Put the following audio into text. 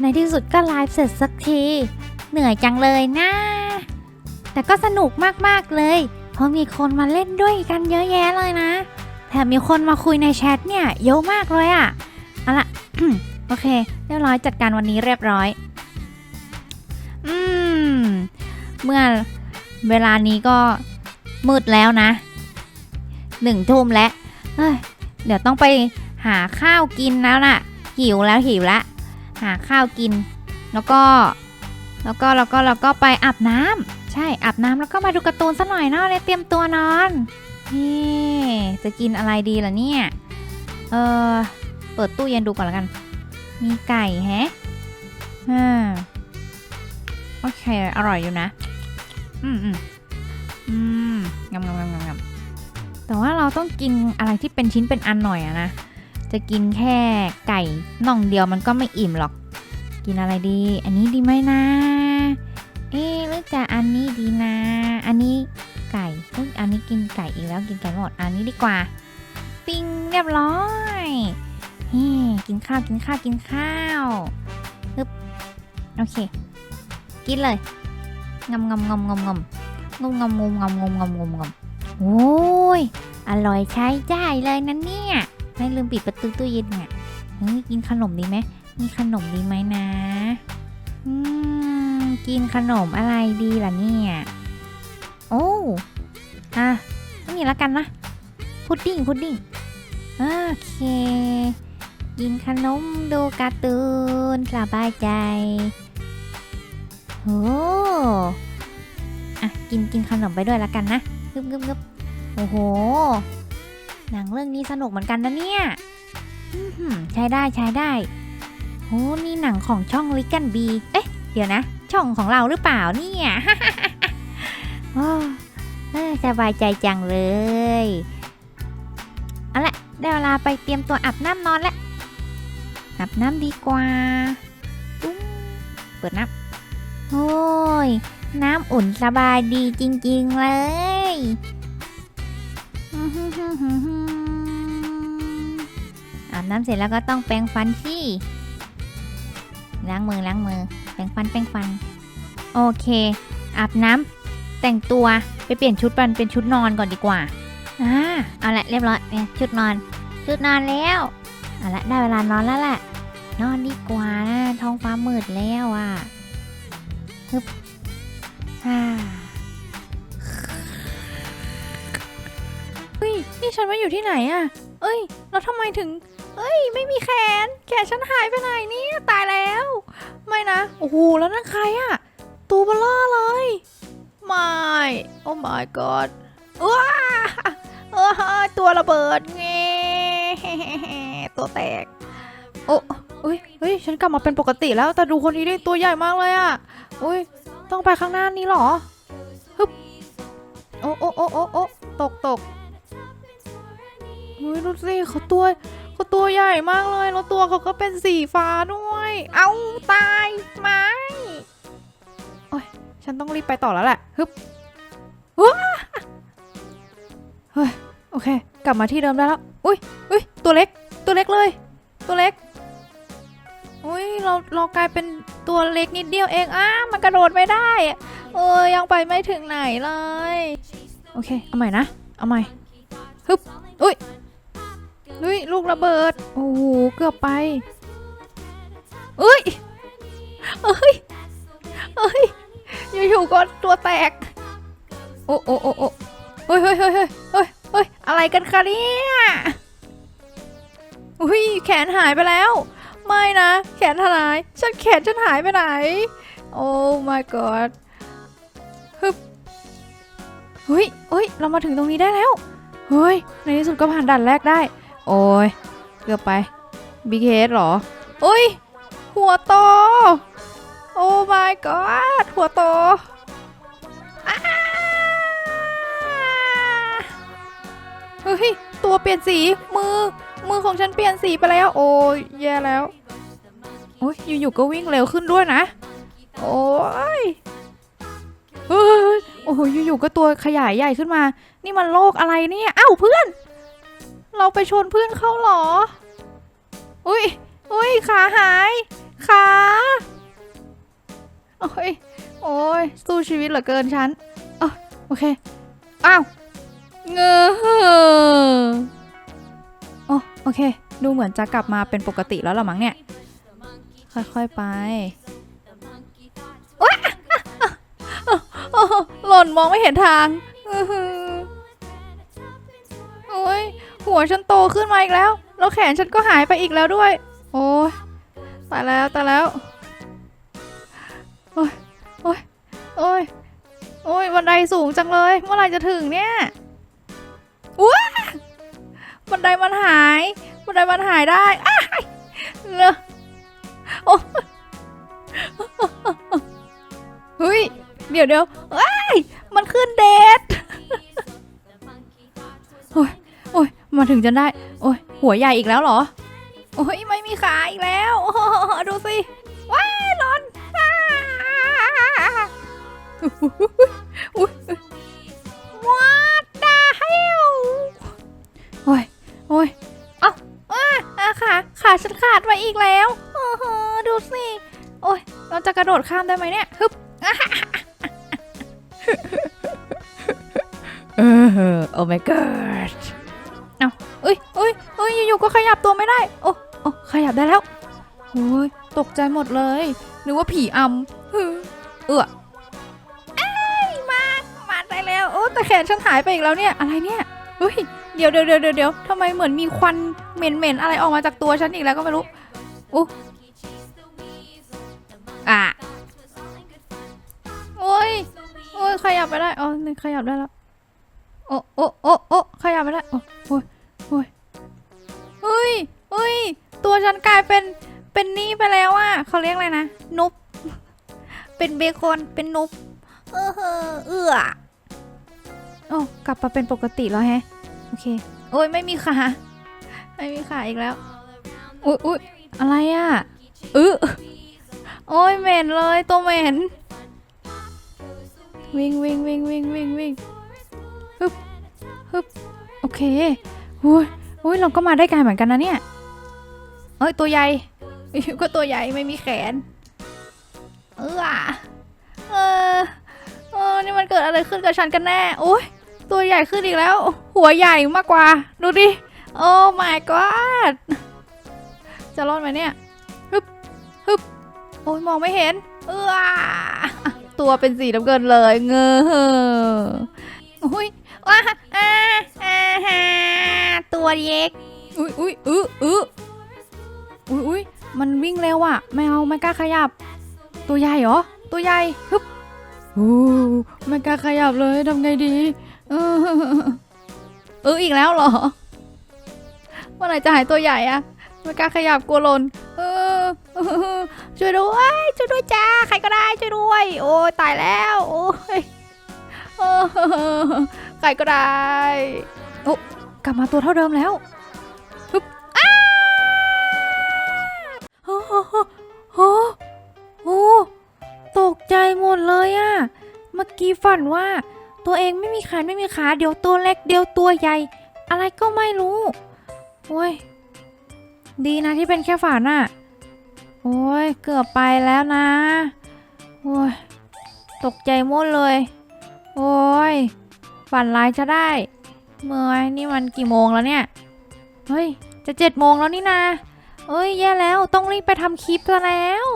ในที่สุดก็ไลฟ์เสร็จสักที เหนื่อยจังเลยนะ แต่ก็สนุกมากๆเลย เพราะมีคนมาเล่นด้วยกันเยอะแยะเลยนะ แถมมีคนมาคุยในแชทเนี่ยเยอะมากเลยอะเอาละโอเค เรียบร้อยจัดการวันนี้เรียบร้อย อืม เมื่อเวลานี้ก็มืดแล้วนะหนึ่งทุ่มแล้วเเดี๋ยวต้องไปหาข้าวกินแล้วน่ะ หิวแล้วหิวแล้ว หาข้าวกิน แล้วก็แล้วก็แล้วก็แล้วก็ไปอาบน้ำใช่อาบน้ำแล้วก็มาดูการ์ตูนสักหน่อยเนาะเลยเตรียมตัวนอนนี่จะกินอะไรดีล่ะเนี่ยเออเปิดตู้เย็นดูก่อนล้วกัน มีไก่แฮะอ่าโอเค อร่อยอยู่นะ อืมอืมอืมงำงำงำงำงำแต่ว่าเราต้องกินอะไรที่เป็นชิ้นเป็นอันหน่อยอะนะ จะกินแค่ไก่น่องเดียวมันก็ไม่อิ่มหรอก กินอะไรดี อันนี้ดีไหมนะ เอ๊หรือจะอันนี้ดีนะ อันนี้ไก่อันนี้กินไก่อีกแล้วกินไก่หมด อันนี้ดีกว่า ปิ้งเรียบร้อยเฮ้กินข้าวกินข้าวกินข้าวฮึบโอเค กินเลยงอมงอมงอมงอมงำงมงอมงอมงอมงอมงอมงอมโอ้ย อร่อยใช้ได้เลยนั่นเนี่ย ไม่ลืมปิดประตูตู้เย็นเนี่ยเฮ้ยกินขนมดีไหมมีขนมดีไหมนะ อืม กินขนมอะไรดีล่ะเนี่ย โอ้อะนี่แล้วกันนะ พุดดิ้งพุดดิ้งโอเค กินขนมดูการ์ตูนสบายใจโอ้อะกินกินขนมไปด้วยแล้วกันนะกึบกึบกึบโอ้โห หนังเรื่องนี้สนุกเหมือนกันนะเนี่ยใช้ได้ใช้ได้โอ้นี่หนังของช่องลิกกันบี เอ๊ะ เดี๋ยวนะ ช่องของเราหรือเปล่าเนี่ยโอ้เอ้ยสบายใจจังเลยเอาละได้เวลาไปเตรียมตัวอาบน้ำนอนแล้วอาบน้ำดีกว่าตุ้มเปิดน้ำโอ้ย น้ำอุ่นสบายดีจริง ๆ เลย อาบน้ำเสร็จแล้วก็ต้องแปรงฟันสิล้างมือล้างมือ แปรงฟันแปรงฟัน โอเค อาบน้ำแต่งตัวไปเปลี่ยนชุดปันเป็นชุดนอนก่อนดีกว่าอ่าเอาละเรียบร้อยเนี่ยชุดนอน ชุดนอนแล้วเอาละได้เวลานอนแล้วแหละนอนดีกว่านะท้องฟ้ามืดแล้วอะฮึบ นี่าอยู่ที่ไหนอะเอ้ย แล้วทำไมถึง เอ้ย ไม่มีแขน แขนฉันหายไปไหนเนี่ยตายแล้ว ไม่นะ โอ้โห แล้วนั่นใครอะตูบลอเลย ไม่ โอ้ my god ว้าเออตัวระเบิดเงตัวแตก โอ้เอ้ยเฮ้ย ฉันกลับมาเป็นปกติแล้ว แต่ดูคนนี้ได้ตัวใหญ่มากเลยอะอุ้ย ต้องไปข้างหน้านี้หรอ ฮึบ โอ้โอ้โอ้โอ้ตกตก เฮ้ยดูสิเขาตัวเขาตัวใหญ่มากเลย แล้วตัวเขาก็เป็นสีฟ้าด้วย เอาตายไหมโอ้ยฉันต้องรีบไปต่อแล้วแหละฮึบว้าเฮ้ยโอเค กลับมาที่เดิมได้แล้ว อุ้ยอุ้ยตัวเล็ก ตัวเล็กเลย ตัวเล็ก อุ้ยเราเรากลายเป็นตัวเล็กนิดเดียวเองอ้ามันกระโดดไม่ได้อะเออยังไปไม่ถึงไหนเลย โอเค เอาใหม่นะ เอาใหม่ฮึบอุ้ย เฮ้ยลูกระเบิด โอ้โหเกือบไปเอ้ยเอ้ยเอ้ยอยู่ๆก็ตัวแตก โอ้โอ้โอ้โอ้เฮ้ยเฮ้ยเฮ้ยเฮ้ยเฮ้ยเฮ้ยอะไรกันคะเนี่ยอุ้ยแขนหายไปแล้ว ไม่นะแขนหายฉันแขนฉันหายไปไหน โอ้ my god ฮึบเฮ้ยเฮ้ยเรามาถึงตรงนี้ได้แล้ว เฮ้ย ในที่สุดก็ผ่านด่านแรกได้ โอ้ยเกือบไปบิ๊กเฮดหรอโอ้ย หัวโต โอ้ my god หัวโตเฮ้ย ตัวเปลี่ยนสี มือ มือของฉันเปลี่ยนสีไปแล้ว โอ้ยแย่แล้ว โอ้ย อยู่ๆก็วิ่งเร็วขึ้นด้วยนะ โอ้ยเฮ้ยโอ้ยอยู่ๆก็ตัวขยายใหญ่ขึ้นมา นี่มันโลกอะไรเนี่ย เอ้าเพื่อน เราไปชนเพื่อนเข้าหรอ อุ้ยโอ้ยขาหาย ขา โอ้ย โอ้ย สู้ชีวิตเหลือเกินฉันอ๋อโอเค อ้าว เงือโอ้โอเค ดูเหมือนจะกลับมาเป็นปกติแล้วละมั้งเนี่ย ค่อยๆไปว้าหล่นมองไม่เห็นทาง อือหื หัวฉันโตขึ้นมาอีกแล้ว แล้วแขนฉันก็หายไปอีกแล้วด้วย โอ้ยตายแล้วตายแล้ว โอ้ยโอ้ยโอ้ยโอ้ยบันไดสูงจังเลย เมื่อไหร่จะถึงเนี่ยว้าบันไดมันหาย บันไดมันหายได้อ้าเลอะโอ้เฮ้ย เดี๋ยวเดี๋ยวเอ้ยมันขึ้นเดท มาถึงจนได้ โอ้ยหัวใหญ่อีกแล้วเหรอ โอ้ยไม่มีขาอีกแล้วดูสิ ว้ายร้อนอ้าอุ๊ย What the hell โอ้ยโอ้ยเอ้าอ้าอะขาขาฉันขาดไปอีกแล้วโอ้โหดูสิโอ้ยเราจะกระโดดข้ามได้ไหมเนี่ยฮึบเออโอ้ my god อ้ยอยู่ๆก็ขยับตัวไม่ได้ โอ้โอ้ขยับได้แล้วโอ้ยตกใจหมดเลยนึกว่าผีอำเออเอ้ยมามาได้แล้วโอ้แต่แขนฉันหายไปอีกแล้วเนี่ยอะไรเนี่ยเฮ้ยเดี๋ยวเดี๋ยวเดี๋ยวเดี๋ยวเดี๋ยวทำไมเหมือนมีควันเหม็นเหม็นๆอะไรออกมาจากตัวฉันอีกแล้วก็ไม่รู้อู้อะโอ้ยโอ้ยขยับไปได้อ๋อนี่ขยับได้แล้วโอ้โอ้โอ้โอ้ขยับไปได้โอ้ ฉันกลายเป็นเป็นนี่ไปแล้วอะเขาเรียกอะไรนะนุบเป็นเบคอนเป็นนุบเออเออเอือโอ้กลับมาเป็นปกติแล้วแฮะโอเคโอ้ยไม่มีขาไม่มีขาอีกแล้วอุ้ยอุ้ยอะไรอะอื้อโอ้ยเหม็นเลยตัวเหม็นวิ่งวิ่งวิ่งวิ่งวิ่งวิ่งฮึบฮึบโอเคอุ้ยอุ้ยเราก็มาได้ไกลเหมือนกันนะเนี่ย เอ้ยตัวใหญ่ก็ตัวใหญ่ไม่มีแขน เออเออเออนี่มันเกิดอะไรขึ้นกับฉันกันแน่โอ้ยตัวใหญ่ขึ้นอีกแล้ว หัวใหญ่มากกว่า ดูดิ โอ้ my god จะรอดไหมเนี่ยฮึบฮึบโอ้ยมองไม่เห็น เออตัวเป็นสีน้ำเงินเลย เงอโอ้ยว้าอ่าอ่าาตัวเล็กอุ้ยอุ้ยอื้ออื้อ อุ้ยอุ้ยมันวิ่งเร็วอะไม่เอาไม่กล้าขยับ ตัวใหญ่เหรอ ตัวใหญ่ฮึบโอ้ไม่กล้าขยับเลยทำไงดี เออเอออีกแล้วเหรอเมื่อไหร่จะหายตัวใหญ่อะไม่กล้าขยับกลัวหล่นเออช่วยด้วยช่วยด้วยจ้าใครก็ได้ช่วยด้วย โอ้ตายแล้วโอ้ยใครก็ได้โอ้กลับมาตัวเท่าเดิมแล้ว อนว่า ตัวเองไม่มีขาไม่มีขาเดี๋ยวตัวเล็กเดี๋ยวตัวใหญ่ อะไรก็ไม่รู้โอ้ยดีนะที่เป็นแค่ฝันอะโอ้ยเกือบไปแล้วนะโอ้ยตกใจหมดเลย โอ้ยฝันร้ายจะได้เมื่อยนี่มันกี่โมงแล้วเนี่ยเฮ้ยจะเจ็ดโมงแล้วนี่นาเอ้ยแย่แล้วต้องรีบไปทำคลิปแล้ว